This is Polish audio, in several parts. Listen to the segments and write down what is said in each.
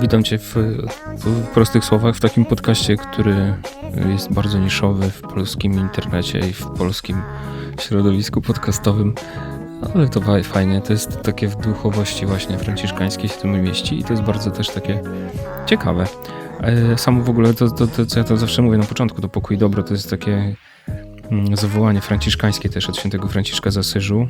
Witam Cię w, w prostych słowach w takim podcaście, który jest bardzo niszowy w polskim internecie i w polskim środowisku podcastowym. Ale to fa- fajnie, to jest takie w duchowości właśnie franciszkańskiej się tym mieści i to jest bardzo też takie ciekawe. E, Samo w ogóle to, to, to, co ja to zawsze mówię na początku, to pokój dobro to jest takie mm, zawołanie franciszkańskie też od świętego Franciszka z Asyżu,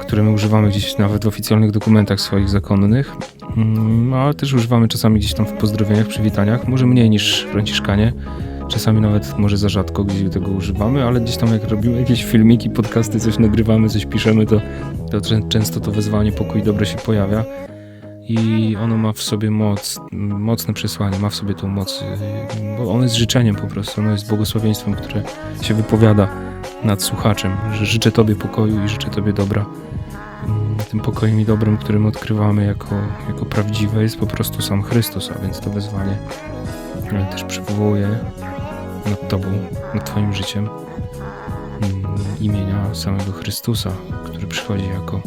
które my używamy gdzieś nawet w oficjalnych dokumentach swoich zakonnych, Mm, ale też używamy czasami gdzieś tam w pozdrowieniach, przywitaniach, może mniej niż franciszkanie, czasami nawet może za rzadko gdzieś tego używamy, ale gdzieś tam jak robimy jakieś filmiki, podcasty, coś nagrywamy, coś piszemy, to, to czę- często to wezwanie pokój i dobro się pojawia. I ono ma w sobie moc, mocne przesłanie, ma w sobie tą moc, bo ono jest życzeniem po prostu, ono jest błogosławieństwem, które się wypowiada nad słuchaczem, że życzę Tobie pokoju i życzę Tobie dobra. Mm, Tym pokojem i dobrem, którym odkrywamy jako, jako prawdziwe jest po prostu sam Chrystus, a więc to wezwanie też przywołuje nad Tobą, nad Twoim życiem mm, imienia samego Chrystusa, który przychodzi jako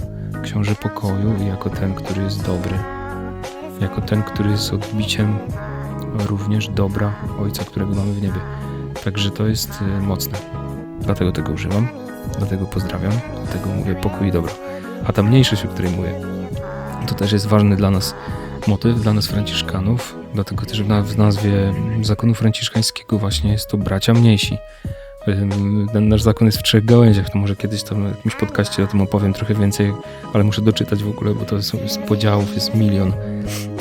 książę pokoju i jako ten, który jest dobry, jako ten, który jest odbiciem również dobra Ojca, którego mamy w niebie. Także to jest y, mocne. Dlatego tego używam, dlatego pozdrawiam, dlatego mówię pokój i dobro. A ta mniejszość, o której mówię, to też jest ważny dla nas motyw, dla nas franciszkanów, dlatego też w, na, w nazwie zakonu franciszkańskiego właśnie jest to bracia mniejsi. Ten nasz zakon jest w trzech gałęziach, to może kiedyś tam w jakimś podcaście o tym opowiem trochę więcej, ale muszę doczytać w ogóle, bo to są, jest podziałów, jest milion.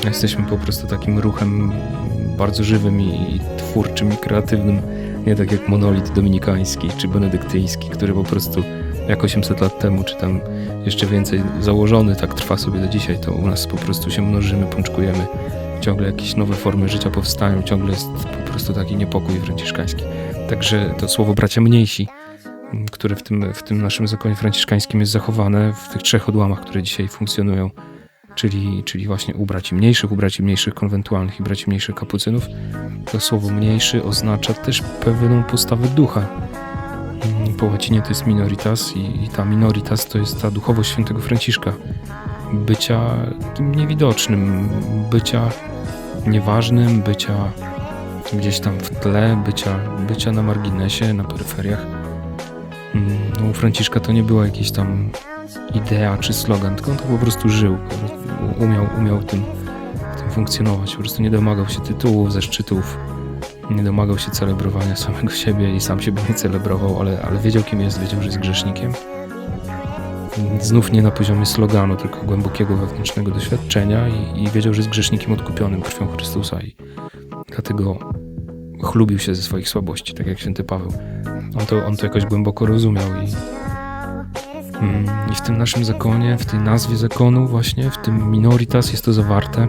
Jesteśmy po prostu takim ruchem bardzo żywym i twórczym i kreatywnym, nie tak jak monolit dominikański czy benedyktyński, który po prostu jak 800 lat temu, czy tam jeszcze więcej założony, tak trwa sobie do dzisiaj, to u nas po prostu się mnożymy, pączkujemy, ciągle jakieś nowe formy życia powstają, ciągle jest po prostu taki niepokój franciszkański. Także to słowo bracia mniejsi, które w tym, w tym naszym zakonie franciszkańskim jest zachowane w tych trzech odłamach, które dzisiaj funkcjonują, czyli, czyli właśnie u braci mniejszych, u braci mniejszych konwentualnych i braci mniejszych kapucynów, to słowo mniejszy oznacza też pewną postawę ducha. Mm, Po łacinie to jest minoritas i, i ta minoritas to jest ta duchowość świętego Franciszka. Bycia niewidocznym, bycia nieważnym, bycia gdzieś tam w tle, bycia, bycia na marginesie, na peryferiach. Mm, No, u Franciszka to nie była jakaś tam idea czy slogan, tylko on to po prostu żył, umiał, umiał tym, tym funkcjonować, po prostu nie domagał się tytułów, zaszczytów, nie domagał się celebrowania samego siebie i sam siebie nie celebrował, ale, ale wiedział kim jest, wiedział, że jest grzesznikiem. Znów nie na poziomie sloganu, tylko głębokiego wewnętrznego doświadczenia i, i wiedział, że jest grzesznikiem odkupionym krwią Chrystusa i dlatego chlubił się ze swoich słabości, tak jak święty Paweł. On to, on to jakoś głęboko rozumiał i, i w tym naszym zakonie, w tej nazwie zakonu właśnie, w tym minoritas jest to zawarte.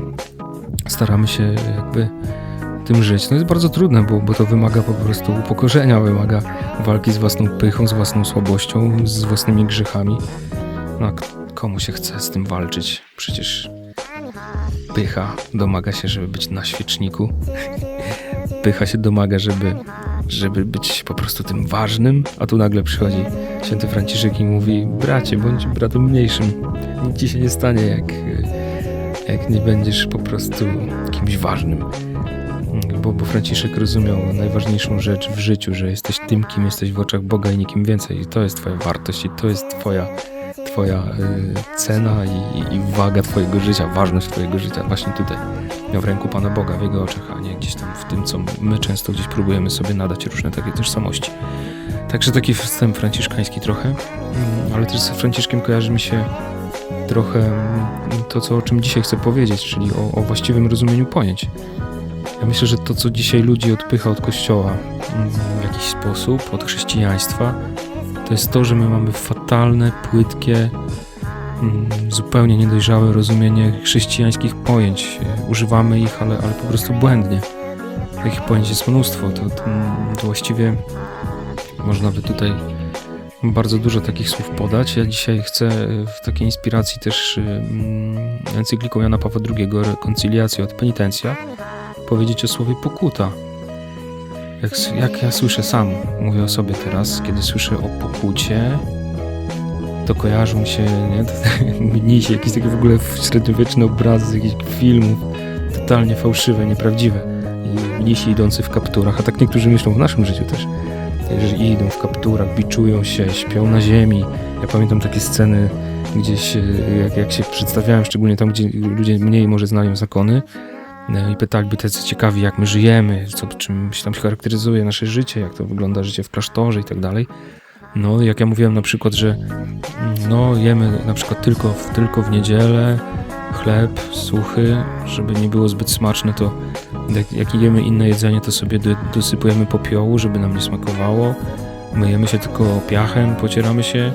Staramy się jakby tym żyć. No jest bardzo trudne, bo, bo to wymaga po prostu upokorzenia, wymaga walki z własną pychą, z własną słabością, z własnymi grzechami. No komu się chce z tym walczyć? Przecież pycha domaga się, żeby być na świeczniku. Pycha się domaga, żeby, żeby być po prostu tym ważnym, a tu nagle przychodzi święty Franciszek i mówi bracie, bądź bratem mniejszym. Nic ci się nie stanie, jak, jak nie będziesz po prostu kimś ważnym bo, bo Franciszek rozumiał najważniejszą rzecz w życiu, że jesteś tym, kim jesteś w oczach Boga i nikim więcej. I to jest twoja wartość i to jest twoja, twoja y, cena i, i waga twojego życia, ważność twojego życia właśnie tutaj, w ręku Pana Boga, w Jego oczach, a nie gdzieś tam w tym, co my często gdzieś próbujemy sobie nadać różne takie tożsamości. Także taki wstęp franciszkański trochę, mm, ale też z Franciszkiem kojarzy mi się trochę mm, to, co, o czym dzisiaj chcę powiedzieć, czyli o, o właściwym rozumieniu pojęć. Ja myślę, że to, co dzisiaj ludzi odpycha od kościoła mm, w jakiś sposób, od chrześcijaństwa, to jest to, że my mamy fatalne, płytkie, mm, zupełnie niedojrzałe rozumienie chrześcijańskich pojęć. E, Używamy ich, ale, ale po prostu błędnie. Takich pojęć jest mnóstwo. To, to, to właściwie można by tutaj bardzo dużo takich słów podać. Ja dzisiaj chcę e, w takiej inspiracji też mm, encykliką Jana Pawła II Reconciliatio od Penitencja powiedzieć o słowie pokuta. Jak, jak ja słyszę sam, mówię o sobie teraz, kiedy słyszę o pokucie, to kojarzą się, nie, to, mi się jakieś takie w ogóle średniowieczne obrazy z jakichś filmów, totalnie fałszywe, nieprawdziwe. I mnisi idący w kapturach, a tak niektórzy myślą w naszym życiu też, że idą w kapturach, biczują się, śpią na ziemi. Ja pamiętam takie sceny gdzieś, e, jak, jak się przedstawiałem, szczególnie tam, gdzie ludzie mniej może znają zakony, i pytaliby tacy ciekawi, jak my żyjemy, co, czym się tam charakteryzuje nasze życie, jak to wygląda życie w klasztorze i tak dalej. No, jak ja mówiłem na przykład, że no, jemy na przykład tylko, w- tylko w niedzielę chleb suchy, żeby nie było zbyt smaczne, to jak, jak jemy inne jedzenie, to sobie do, dosypujemy popiołu, żeby nam nie smakowało. Myjemy się tylko piachem, pocieramy się,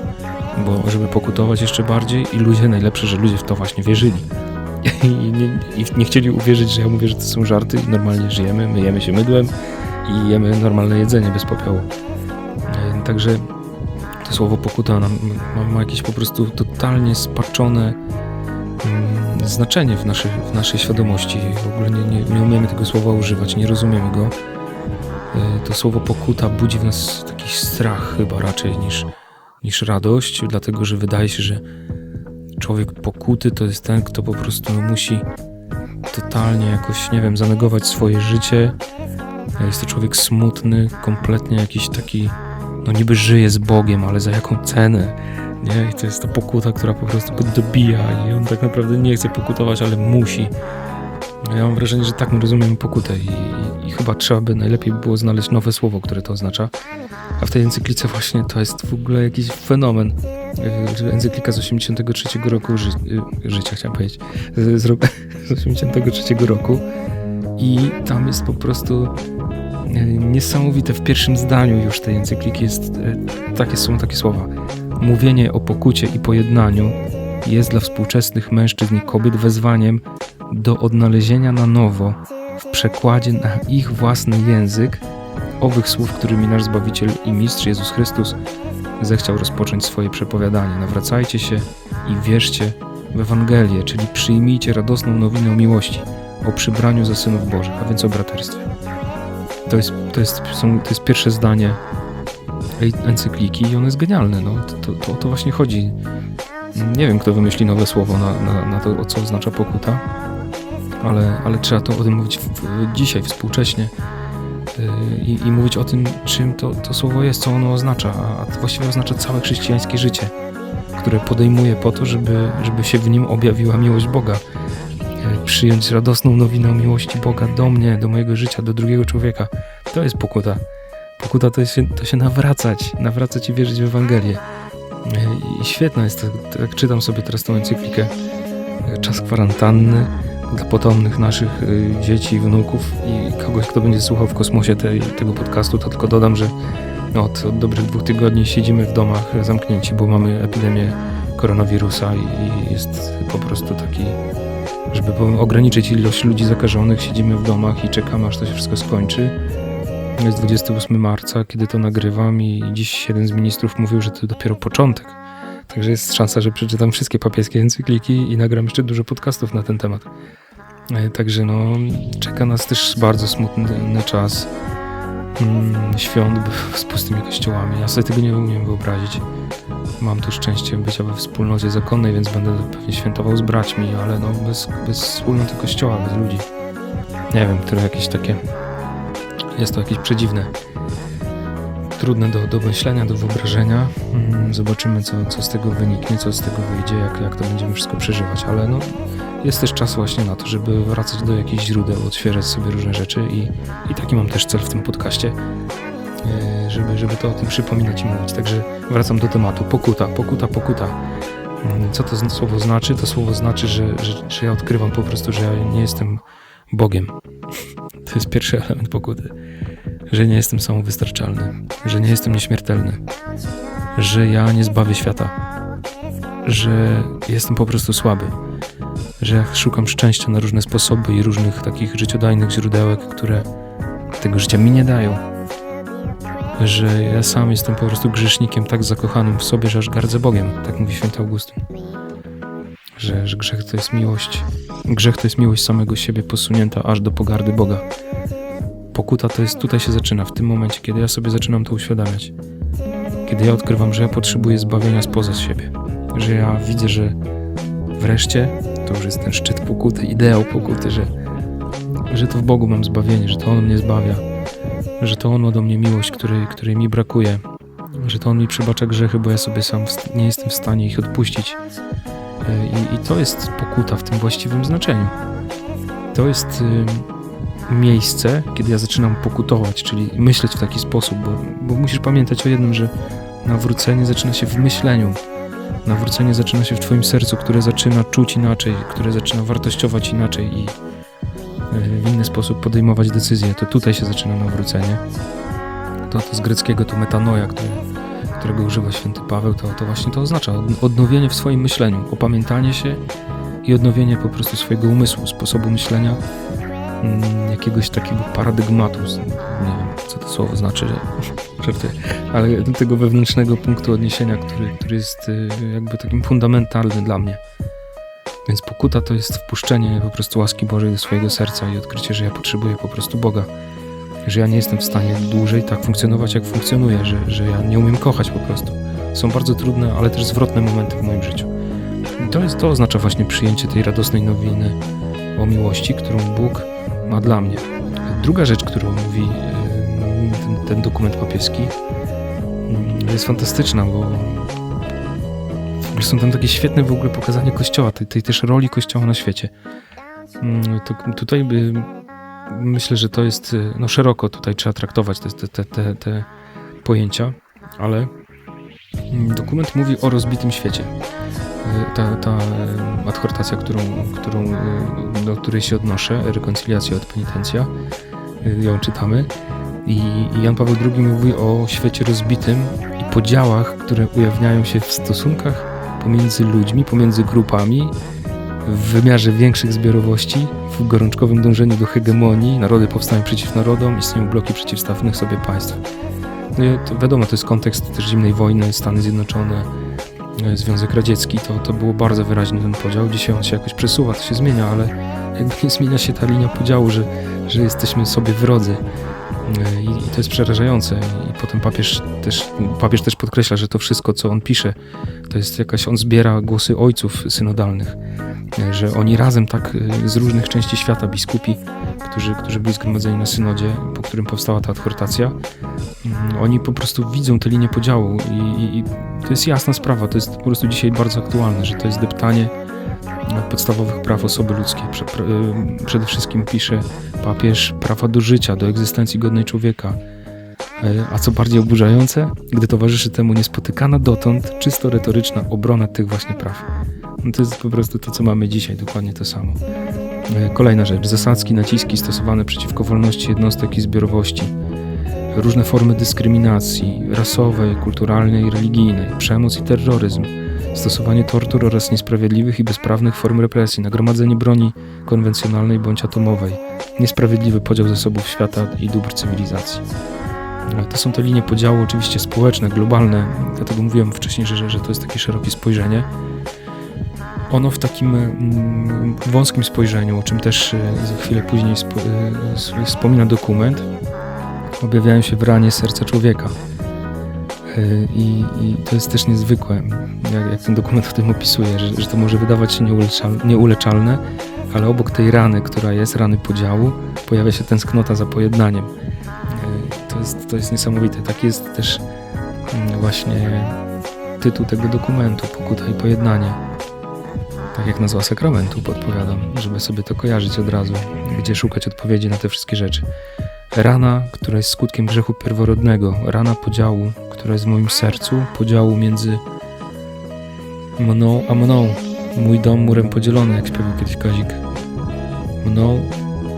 bo żeby pokutować jeszcze bardziej i ludzie, najlepsze, że ludzie w to właśnie wierzyli. I nie, I nie chcieli uwierzyć, że ja mówię, że to są żarty i normalnie żyjemy, myjemy się mydłem i jemy normalne jedzenie bez popiołu. E, Także to słowo pokuta ma, ma jakieś po prostu totalnie spaczone mm, znaczenie w naszej, w naszej świadomości. W ogóle nie, nie, nie umiemy tego słowa używać, nie rozumiemy go. E, To słowo pokuta budzi w nas taki strach chyba raczej niż, niż radość, dlatego że wydaje się, że człowiek pokuty to jest ten, kto po prostu musi totalnie jakoś, nie wiem, zanegować swoje życie. Jest to człowiek smutny, kompletnie jakiś taki, no niby żyje z Bogiem, ale za jaką cenę? Nie? I to jest ta pokuta, która po prostu go dobija i on tak naprawdę nie chce pokutować, ale musi. Ja mam wrażenie, że tak my rozumiemy pokutę i, i chyba trzeba by najlepiej by było znaleźć nowe słowo, które to oznacza. A w tej encyklice właśnie to jest w ogóle jakiś fenomen. Encyklika z 83 roku ży, yy, życia, chciałem powiedzieć. Z, z, roku, z 83 roku. I tam jest po prostu yy, niesamowite. W pierwszym zdaniu już tej encykliki jest, yy, takie są takie słowa. Mówienie o pokucie i pojednaniu jest dla współczesnych mężczyzn i kobiet wezwaniem do odnalezienia na nowo w przekładzie na ich własny język owych słów, którymi nasz Zbawiciel i Mistrz Jezus Chrystus zechciał rozpocząć swoje przepowiadanie. Nawracajcie się i wierzcie w Ewangelię, czyli przyjmijcie radosną nowinę o miłości, o przybraniu za synów Bożych, a więc o braterstwie. To jest, to jest, są, to jest pierwsze zdanie encykliki i ono jest genialne. No. To, to, o to właśnie chodzi. Nie wiem, kto wymyśli nowe słowo na, na, na to, co oznacza pokuta, ale, ale trzeba to o tym mówić w, dzisiaj, współcześnie i, i mówić o tym, czym to, to słowo jest, co ono oznacza, a, a właściwie oznacza całe chrześcijańskie życie, które podejmuje po to, żeby, żeby się w nim objawiła miłość Boga. Yy, Przyjąć radosną nowinę o miłości Boga do mnie, do mojego życia, do drugiego człowieka. To jest pokuta. Pokuta to jest to się nawracać, nawracać i wierzyć w Ewangelię. Yy, I świetna jest to, jak czytam sobie teraz tą encyklikę, czas kwarantanny dla potomnych naszych y, dzieci, wnuków i kogoś, kto będzie słuchał w kosmosie tej, tego podcastu, to tylko dodam, że od, od dobrych dwóch tygodni siedzimy w domach zamknięci, bo mamy epidemię koronawirusa i, i jest po prostu taki, żeby ograniczyć ilość ludzi zakażonych, siedzimy w domach i czekamy, aż to się wszystko skończy. Jest 28 marca, kiedy to nagrywam i dziś jeden z ministrów mówił, że to dopiero początek. Także jest szansa, że przeczytam wszystkie papieskie encykliki i nagram jeszcze dużo podcastów na ten temat. E, Także no, czeka nas też bardzo smutny czas mm, świąt z pustymi kościołami. Ja sobie tego nie umiem wyobrazić. Mam tu szczęście bycia we wspólnocie zakonnej, więc będę pewnie świętował z braćmi, ale no bez, bez wspólnoty kościoła, bez ludzi. Nie wiem, które jakieś takie... Jest to jakieś przedziwne. Trudne do, do myślenia, do wyobrażenia. Mm, Zobaczymy, co, co z tego wyniknie, co z tego wyjdzie, jak, jak to będziemy wszystko przeżywać, ale no jest też czas właśnie na to, żeby wracać do jakichś źródeł, odświeżać sobie różne rzeczy i, i taki mam też cel w tym podcaście, e, żeby, żeby to o tym przypominać i mówić. Także wracam do tematu. Pokuta, pokuta, pokuta. Mm, Co to słowo znaczy? To słowo znaczy, że, że, że ja odkrywam po prostu, że ja nie jestem Bogiem. To jest pierwszy element pokuty. Że nie jestem samowystarczalny, że nie jestem nieśmiertelny, że ja nie zbawię świata, że jestem po prostu słaby że szukam szczęścia na różne sposoby i różnych takich życiodajnych źródełek, które tego życia mi nie dają. Że ja sam jestem po prostu grzesznikiem tak zakochanym w sobie, że aż gardzę Bogiem, tak mówi święty Augustyn. Że, że grzech to jest miłość. Grzech to jest miłość samego siebie posunięta aż do pogardy Boga. Pokuta to jest tutaj się zaczyna, w tym momencie, kiedy ja sobie zaczynam to uświadamiać. Kiedy ja odkrywam, że ja potrzebuję zbawienia spoza siebie. Że ja widzę, że wreszcie to już jest ten szczyt pokuty, ideał pokuty, że że to w Bogu mam zbawienie, że to On mnie zbawia, że to On ma do mnie miłość, której, której mi brakuje, że to On mi przebacza grzechy, bo ja sobie sam nie jestem w stanie ich odpuścić. E, I, I, to jest pokuta w tym właściwym znaczeniu. To jest y, miejsce, kiedy ja zaczynam pokutować, czyli myśleć w taki sposób, bo, bo musisz pamiętać o jednym, że nawrócenie zaczyna się w myśleniu. Nawrócenie zaczyna się w Twoim sercu, które zaczyna czuć inaczej, które zaczyna wartościować inaczej i y, w inny sposób podejmować decyzje. To tutaj się zaczyna nawrócenie. To, to z greckiego to metanoja, które, którego używa święty Paweł, to, to właśnie to oznacza odnowienie w swoim myśleniu, opamiętanie się i odnowienie po prostu swojego umysłu, sposobu myślenia, mm, jakiegoś takiego paradygmatu. Nie wiem, co to słowo znaczy, że, ale tego wewnętrznego punktu odniesienia, który, który jest y, jakby takim fundamentalny dla mnie. Więc pokuta to jest wpuszczenie po prostu łaski Bożej do swojego serca i odkrycie, że ja potrzebuję po prostu Boga. Że ja nie jestem w stanie dłużej tak funkcjonować, jak funkcjonuję, że, że ja nie umiem kochać po prostu. Są bardzo trudne, ale też zwrotne momenty w moim życiu. I to, jest, to oznacza właśnie przyjęcie tej radosnej nowiny o miłości, którą Bóg ma dla mnie. Druga rzecz, którą mówi ten, ten dokument papieski, jest fantastyczna, bo są tam takie świetne w ogóle pokazanie Kościoła, tej, tej też roli Kościoła na świecie. To, tutaj by, myślę, że to jest, no szeroko tutaj trzeba traktować te, te, te, te pojęcia, ale dokument mówi o rozbitym świecie ta, ta adhortacja, którą, którą, do której się odnoszę, rekonciliacja od penitencja, ją czytamy. I Jan Paweł II mówi o świecie rozbitym i podziałach, które ujawniają się w stosunkach pomiędzy ludźmi, pomiędzy grupami, w wymiarze większych zbiorowości, w gorączkowym dążeniu do hegemonii, narody powstają przeciw narodom, istnieją bloki przeciwstawnych sobie państw. No to wiadomo, to jest kontekst też zimnej wojny, Stany Zjednoczone, E, Związek Radziecki, to, to było bardzo wyraźny ten podział. Dzisiaj on się jakoś przesuwa, to się zmienia, ale jakby nie zmienia się ta linia podziału, że, że jesteśmy sobie wrodzy. E, I, I, to jest przerażające. I potem papież też, papież też podkreśla, że to wszystko, co on pisze, to jest jakaś, on zbiera głosy ojców synodalnych, e, że oni razem tak z różnych części świata, biskupi, którzy, którzy byli zgromadzeni na synodzie, po którym powstała ta adhortacja, mm, oni po prostu widzą tę linię podziału i, i to jest jasna sprawa, to jest po prostu dzisiaj bardzo aktualne, że to jest deptanie podstawowych praw osoby ludzkiej. Y, przede wszystkim pisze papież prawa do życia, do egzystencji godnej człowieka. Y, a co bardziej oburzające, gdy towarzyszy temu niespotykana dotąd, czysto retoryczna obrona tych właśnie praw. No to jest po prostu to, co mamy dzisiaj, dokładnie to samo. Y, kolejna rzecz, zasadzki, naciski stosowane przeciwko wolności jednostek i zbiorowości różne formy dyskryminacji rasowej, kulturalnej, religijnej, przemoc i terroryzm, stosowanie tortur oraz niesprawiedliwych i bezprawnych form represji, nagromadzenie broni konwencjonalnej bądź atomowej, niesprawiedliwy podział zasobów świata i dóbr cywilizacji. To są te linie podziału oczywiście społeczne, globalne, dlatego mówiłem wcześniej, że, że to jest takie szerokie spojrzenie. Ono w takim mm, wąskim spojrzeniu, o czym też e, za chwilę później e, wspomina dokument, objawiają się w ranie serca człowieka. I, I, to jest też niezwykłe, jak, jak, ten dokument o tym opisuje, że, że to może wydawać się nieuleczalne, ale obok tej rany, która jest, rany podziału, pojawia się tęsknota za pojednaniem. E, to jest, to jest niesamowite. Tak jest też mm, właśnie tytuł tego dokumentu, Pokuta i Pojednanie. Tak jak nazwa sakramentu podpowiadam, żeby sobie to kojarzyć od razu, gdzie szukać odpowiedzi na te wszystkie rzeczy. Rana, która jest skutkiem grzechu pierworodnego, rana podziału, która jest w moim sercu, podziału między mną a mną. Mój dom murem podzielony, jak śpiewał kiedyś Kazik. Mną,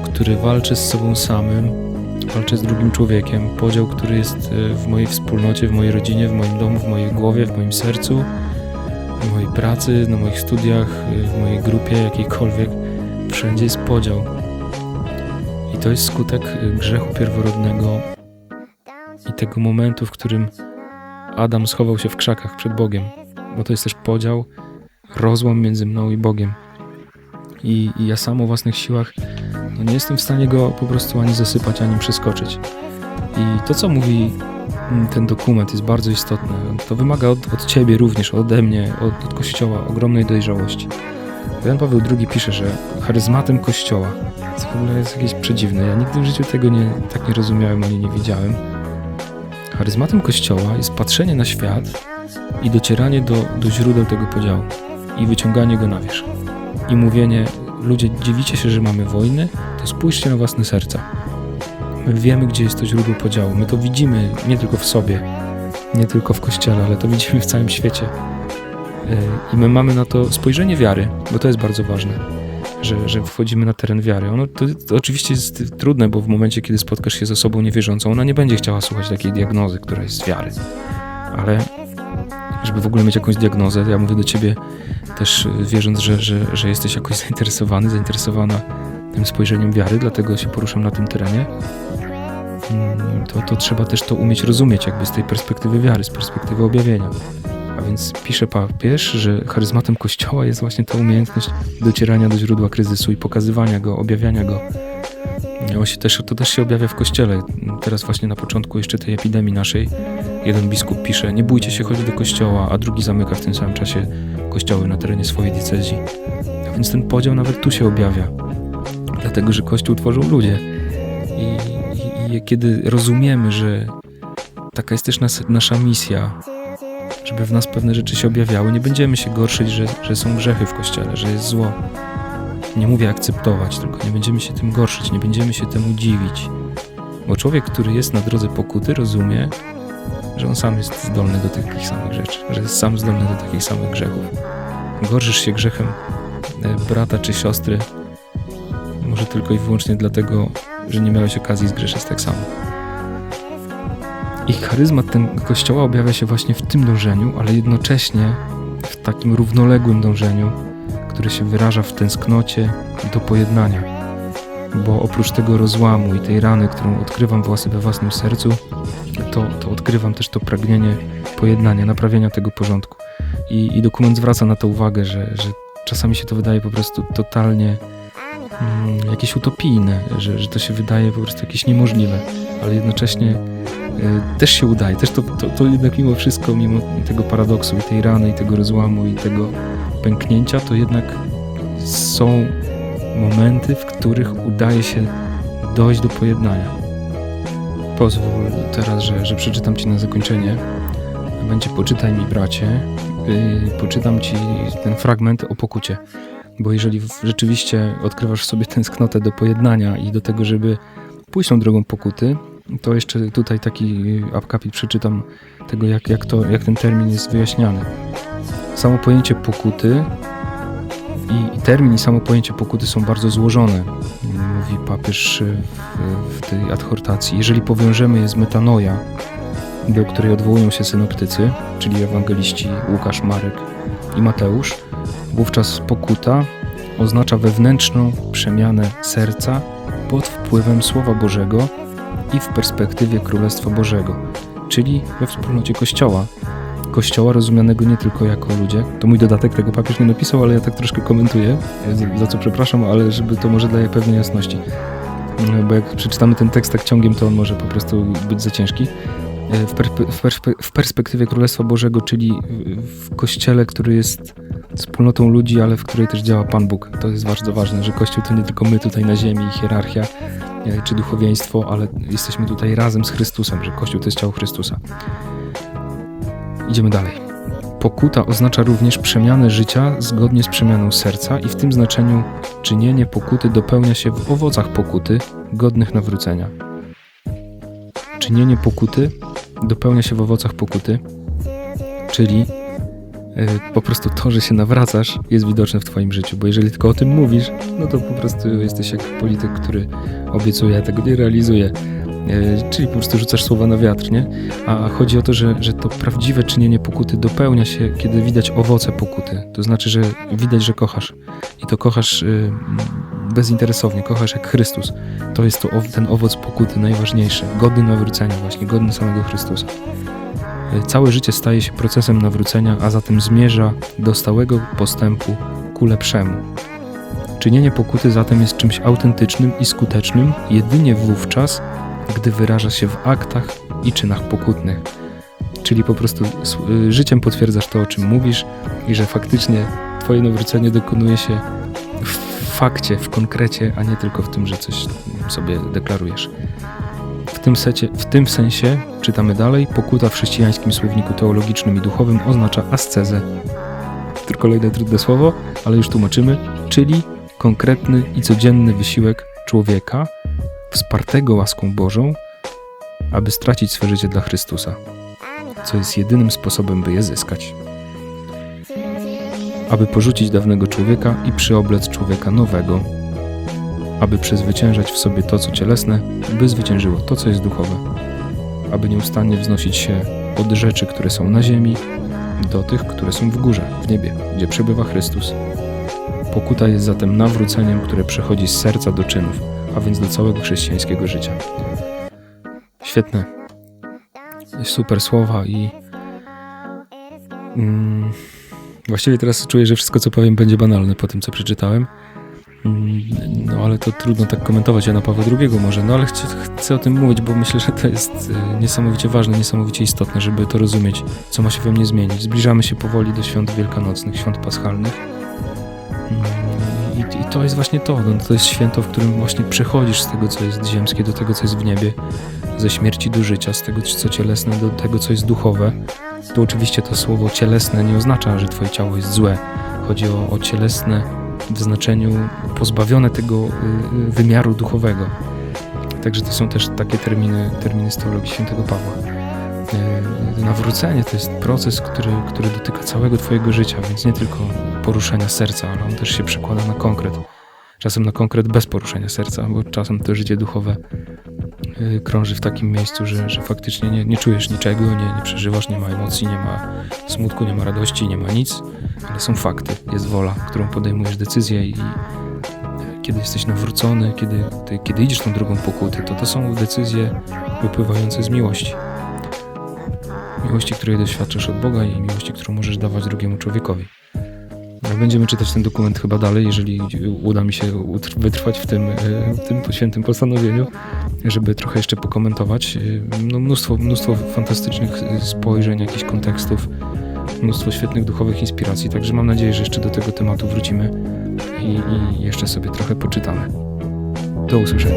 który walczy z sobą samym, walczy z drugim człowiekiem. Podział, który jest e, w mojej wspólnocie, w mojej rodzinie, w moim domu, w mojej głowie, w moim sercu, w mojej pracy, na moich studiach, e, w mojej grupie jakiejkolwiek. Wszędzie jest podział to jest skutek y, grzechu pierworodnego i tego momentu, w którym Adam schował się w krzakach przed Bogiem, bo to jest też podział, rozłam między mną i Bogiem. I, i ja sam o własnych siłach no nie jestem w stanie go po prostu ani zasypać, ani przeskoczyć. I to, co mówi mm, ten dokument, jest bardzo istotne. To wymaga od, od ciebie również, ode mnie, od, od Kościoła ogromnej dojrzałości. Jan Paweł II pisze, że charyzmatem Kościoła co w ogóle jest jakieś przedziwne. Ja nigdy w życiu tego nie, tak nie rozumiałem ani nie widziałem. Charyzmatem Kościoła jest patrzenie na świat i docieranie do, do źródeł tego podziału i wyciąganie go na wierzch. I mówienie, ludzie, dziwicie się, że mamy wojny, to spójrzcie na własne serca. My wiemy, gdzie jest to źródło podziału. My to widzimy nie tylko w sobie, nie tylko w Kościele, ale to widzimy w całym świecie. Yy, I my mamy na to spojrzenie wiary, bo to jest bardzo ważne, że, że wchodzimy na teren wiary. Ono to, to oczywiście jest trudne, bo w momencie, kiedy spotkasz się z osobą niewierzącą, ona nie będzie chciała słuchać takiej diagnozy, która jest z wiary. Ale żeby w ogóle mieć jakąś diagnozę, ja mówię do ciebie też wierząc, że, że, że jesteś jakoś zainteresowany, zainteresowana tym spojrzeniem wiary, dlatego się poruszam na tym terenie, mm, to, to trzeba też to umieć rozumieć jakby z tej perspektywy wiary, z perspektywy objawienia. A więc pisze papież, że charyzmatem Kościoła jest właśnie ta umiejętność docierania do źródła kryzysu i pokazywania go, objawiania go. Się też, to też się objawia w Kościele. Teraz właśnie na początku jeszcze tej epidemii naszej jeden biskup pisze, nie bójcie się chodzić do kościoła, a drugi zamyka w tym samym czasie kościoły na terenie swojej diecezji. A więc ten podział nawet tu się objawia. Dlatego, że kościół tworzą ludzie. I, i, i kiedy rozumiemy, że taka jest też nas, nasza misja, żeby w nas pewne rzeczy się objawiały, nie będziemy się gorszyć, że, że są grzechy w kościele, że jest zło. Nie mówię akceptować, tylko nie będziemy się tym gorszyć, nie będziemy się temu dziwić. Bo człowiek, który jest na drodze pokuty, rozumie, że on sam jest zdolny do takich samych rzeczy, że jest sam zdolny do takich samych grzechów. Gorszysz się grzechem e, brata czy siostry, może tylko i wyłącznie dlatego, że nie miałeś okazji zgrzeszyć tak samo. Ich charyzmat ten kościoła objawia się właśnie w tym dążeniu, ale jednocześnie w takim równoległym dążeniu, które się wyraża w tęsknocie do pojednania. Bo oprócz tego rozłamu i tej rany, którą odkrywam we własnym sercu, to, to odkrywam też to pragnienie pojednania, naprawienia tego porządku. I, i dokument zwraca na to uwagę, że, że czasami się to wydaje po prostu totalnie mm, jakieś utopijne, że, że to się wydaje po prostu jakieś niemożliwe, ale jednocześnie y, też się udaje. Też to, to, to jednak mimo wszystko, mimo tego paradoksu i tej rany, i tego rozłamu, i tego pęknięcia, to jednak są momenty, w których udaje się dojść do pojednania. Pozwól teraz, że, że przeczytam Ci na zakończenie. Będzie poczytaj mi, bracie. Yy, poczytam Ci ten fragment o pokucie. Bo jeżeli rzeczywiście odkrywasz w sobie tęsknotę do pojednania i do tego, żeby pójść tą drogą pokuty, to jeszcze tutaj taki akapit przeczytam tego, jak, jak, to, jak ten termin jest wyjaśniany. Samo pojęcie pokuty i, termin i samo pojęcie pokuty są bardzo złożone, mówi papież w, w tej adhortacji. Jeżeli powiążemy je z metanoja, do której odwołują się synoptycy, czyli ewangeliści Łukasz, Marek i Mateusz, wówczas pokuta oznacza wewnętrzną przemianę serca pod wpływem Słowa Bożego i w perspektywie Królestwa Bożego, czyli we wspólnocie Kościoła, kościoła rozumianego nie tylko jako ludzie. To mój dodatek, tego papież nie napisał, ale ja tak troszkę komentuję, za co przepraszam, ale żeby to może daje pewnej jasności. Bo jak przeczytamy ten tekst tak ciągiem, to on może po prostu być za ciężki. Perspe w perspektywie Królestwa Bożego, czyli w kościele, który jest wspólnotą ludzi, ale w której też działa Pan Bóg. To jest bardzo ważne, że Kościół to nie tylko my tutaj na ziemi, hierarchia e, czy duchowieństwo, ale jesteśmy tutaj razem z Chrystusem, że Kościół to jest ciało Chrystusa. Idziemy dalej. Pokuta oznacza również przemianę życia zgodnie z przemianą serca i w tym znaczeniu czynienie pokuty dopełnia się w owocach pokuty godnych nawrócenia. Czynienie pokuty dopełnia się w owocach pokuty, czyli po prostu to, że się nawracasz, jest widoczne w Twoim życiu, bo jeżeli tylko o tym mówisz, no to po prostu jesteś jak polityk, który obiecuje, a tego nie realizuje. E, czyli po prostu rzucasz słowa na wiatr, nie? A chodzi o to, że, że to prawdziwe czynienie pokuty dopełnia się, kiedy widać owoce pokuty. To znaczy, że widać, że kochasz. I to kochasz y, bezinteresownie, kochasz jak Chrystus. To jest to, ten owoc pokuty najważniejszy, godny nawrócenia właśnie, godny samego Chrystusa. Całe życie staje się procesem nawrócenia, a zatem zmierza do stałego postępu ku lepszemu. Czynienie pokuty zatem jest czymś autentycznym i skutecznym jedynie wówczas, gdy wyraża się w aktach i czynach pokutnych. Czyli po prostu y, życiem potwierdzasz to, o czym mówisz i że faktycznie Twoje nawrócenie dokonuje się w fakcie, w konkrecie, a nie tylko w tym, że coś sobie deklarujesz. Tym, secie, w tym sensie, czytamy dalej, pokuta w chrześcijańskim słowniku teologicznym i duchowym oznacza ascezę. To kolejne trudne słowo, ale już tłumaczymy, czyli konkretny i codzienny wysiłek człowieka wspartego łaską Bożą, aby stracić swe życie dla Chrystusa, co jest jedynym sposobem, by je zyskać. Aby porzucić dawnego człowieka i przyoblec człowieka nowego, aby przezwyciężać w sobie to, co cielesne, by zwyciężyło to, co jest duchowe, aby nieustannie wznosić się od rzeczy, które są na ziemi, do tych, które są w górze, w niebie, gdzie przebywa Chrystus. Pokuta jest zatem nawróceniem, które przechodzi z serca do czynów, a więc do całego chrześcijańskiego życia. Świetne. Super słowa i. Mm, właściwie teraz czuję, że wszystko, co powiem, będzie banalne po tym, co przeczytałem. Mm, No ale to trudno tak komentować Jana Pawła II może, no ale chcę, chcę o tym mówić, bo myślę, że to jest e, niesamowicie ważne, niesamowicie istotne, żeby to rozumieć, co ma się we mnie zmienić. Zbliżamy się powoli do świąt wielkanocnych, świąt paschalnych. Mm, I, I to jest właśnie to, no, to jest święto, w którym właśnie przechodzisz z tego, co jest ziemskie, do tego, co jest w niebie, ze śmierci do życia, z tego, co cielesne, do tego, co jest duchowe. Tu oczywiście to słowo cielesne nie oznacza, że twoje ciało jest złe. Chodzi o, o cielesne w znaczeniu pozbawione tego y, y, wymiaru duchowego. Także to są też takie terminy, terminy z teologii świętego Pawła. Y, Nawrócenie to jest proces, który, który dotyka całego Twojego życia, więc nie tylko poruszenia serca, ale on też się przekłada na konkret. Czasem na konkret bez poruszenia serca, bo czasem to życie duchowe krąży w takim miejscu, że, że faktycznie nie, nie czujesz niczego, nie, nie przeżywasz, nie ma emocji, nie ma smutku, nie ma radości, nie ma nic, ale są fakty, jest wola, którą podejmujesz decyzję i y, kiedy jesteś nawrócony, kiedy, ty, kiedy idziesz tą drogą pokuty, to to są decyzje wypływające z miłości. Miłości, której doświadczasz od Boga i miłości, którą możesz dawać drugiemu człowiekowi. No, Będziemy czytać ten dokument chyba dalej, jeżeli uda mi się wytrwać w tym, e, w tym świętym postanowieniu, żeby trochę jeszcze pokomentować. E, No, mnóstwo, mnóstwo fantastycznych e, spojrzeń, jakichś kontekstów, mnóstwo świetnych duchowych inspiracji, także mam nadzieję, że jeszcze do tego tematu wrócimy i, i jeszcze sobie trochę poczytamy. Do usłyszenia.